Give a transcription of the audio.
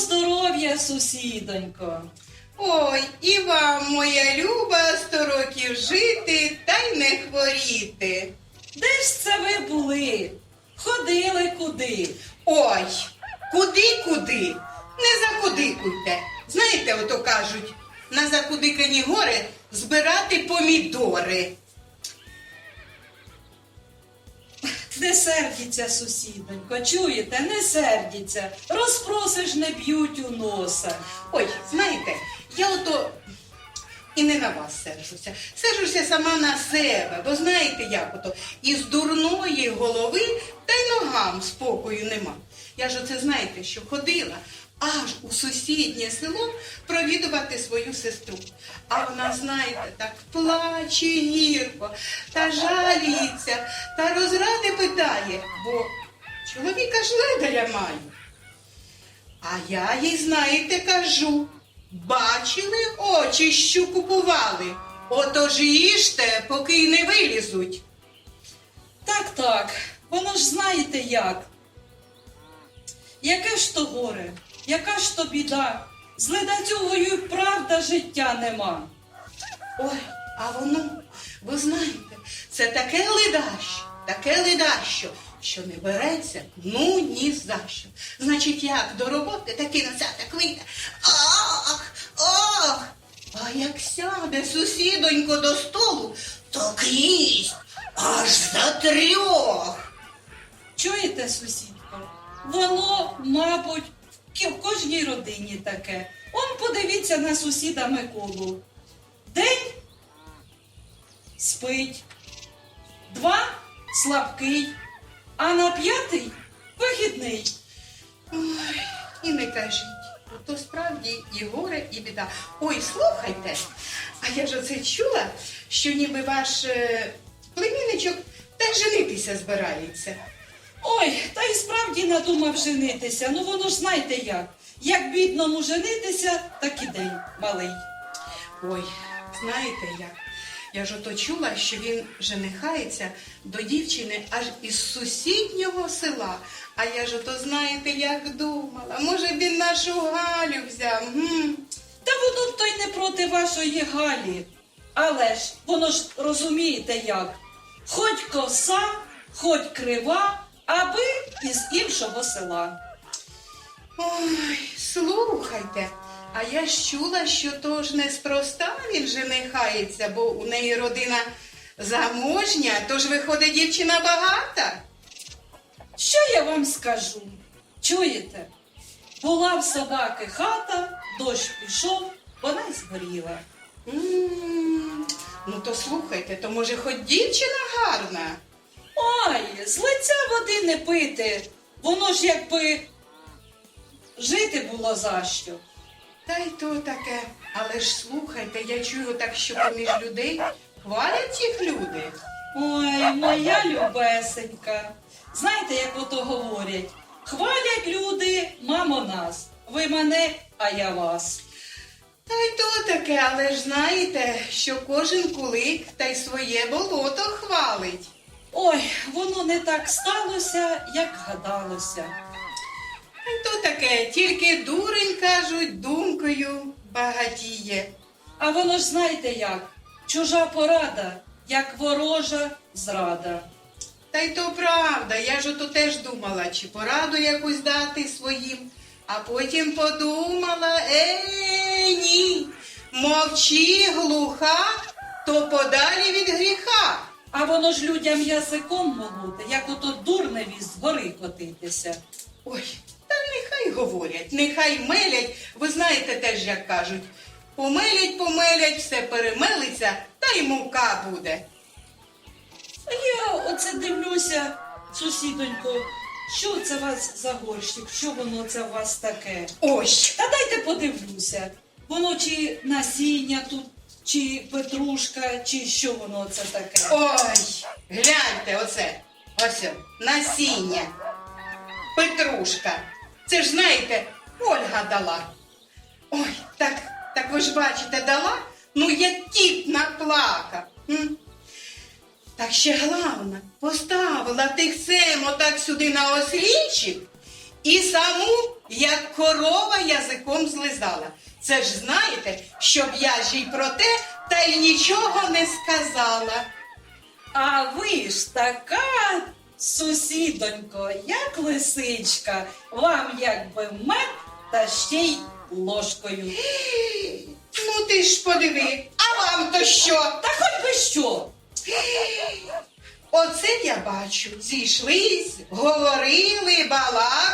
здоров'я, сусідонько. Ой, і вам, моя люба, сто років жити та й не хворіти. Де ж це ви були? Ходили куди? Ой, куди-куди? Не закудикуйте. Знаєте, ото кажуть, на закудикані гори збирати помідори. Не сердіться, сусідонько, чуєте, не сердіться. Розпросиш, не б'ють у носа. Ой, знаєте, я ото і не на вас сержуся. Сержуся сама на себе, бо знаєте, як ото із дурної голови та й ногам спокою нема. Я ж оце знаєте, що ходила аж у сусіднє село провідувати свою сестру. А вона, знаєте, так плаче гірко та жаліється, та розради питає, бо чоловіка ж ледаря маю. А я їй, знаєте, кажу, бачили очі, що купували. Отож їжте, поки й не вилізуть. Так, так, воно ж знаєте як. Яке ж то горе, яка ж то біда? З ледацюгою й правда життя нема. Ой, а воно, ви знаєте, це таке ледащо, таке ледащо, що не береться ну ні за що. Значить, як до роботи, таки на це так вийде. Ах, ах. А як сяде сусідонько до столу, то їсть аж за трьох. Чуєте, сусідко? Воно, мабуть, в кожній родині таке. Он подивіться на сусіда Миколу. День спить, два слабкий, а на п'ятий вихідний. Ой, і не кажіть. То справді і горе, і біда. Ой, слухайте, а я ж оце чула, що ніби ваш е, племінничок так женитися збирається. Ой, та й справді надумав женитися. Ну воно ж знаєте як. Як бідному женитися, так і день малий. Ой, знаєте як? Я ж ото чула, що він женихається до дівчини аж із сусіднього села. А я ж ото знаєте, як думала. Може він нашу Галю взяв? М? Та воно б то й не проти вашої Галі. Але ж воно ж розумієте як. Хоть коса, хоть крива, аби із іншого села. Ой, слухайте, а я ж чула, що то ж неспроста він женихається, бо у неї родина заможня, тож виходить дівчина багата. Що я вам скажу? Чуєте? Була в собаки хата, дощ пішов, вона й згоріла. М, Ну то слухайте, то може хоч дівчина гарна? Ой, з лиця води не пити. Воно ж якби жити було за що. Та й то таке. Але ж слухайте, я чую так, що поміж людей хвалять їх люди. Ой, моя любесенька. Знаєте, як ото говорять? Хвалять люди, мамо нас. Ви мене, а я вас. Та й то таке, але ж знаєте, що кожен кулик та й своє болото хвалить. Ой, воно не так сталося, як гадалося. То таке, тільки дурень, кажуть, думкою багатіє. А воно ж знаєте як? Чужа порада, як ворожа зрада. Та й то правда, я ж ото теж думала, чи пораду якусь дати своїм, а потім подумала, е, ні, мовчи глуха, то подалі від гріха. А воно ж людям язиком молоте, як ото дурневі з гори котитися. Ой, та нехай говорять, нехай мелять, ви знаєте теж, як кажуть, помелять, помелять, все перемелиться, та й мука буде. А я оце дивлюся, сусідонько, що це у вас за горщик, що воно це у вас таке? Ось. Та дайте подивлюся. Воно чи насіння тут, чи петрушка, чи що воно це таке. Ой, гляньте оце. Ось насіння. Петрушка. Це ж знаєте, Ольга дала. Ой, так, так ви ж бачите, дала? Ну, як кіт наплакав. М? Так ще головне, поставила тихцем отак сюди на ослінчик і саму як корова язиком злизала. Це ж знаєте, щоб я ж їй про те, та й нічого не сказала. А ви ж така сусідонько, як лисичка, вам якби мед та ще й ложкою. Ну ти ж подиви, а вам то що? Та хоч би що. Оце я бачу. Зійшлись, говорили, балакали,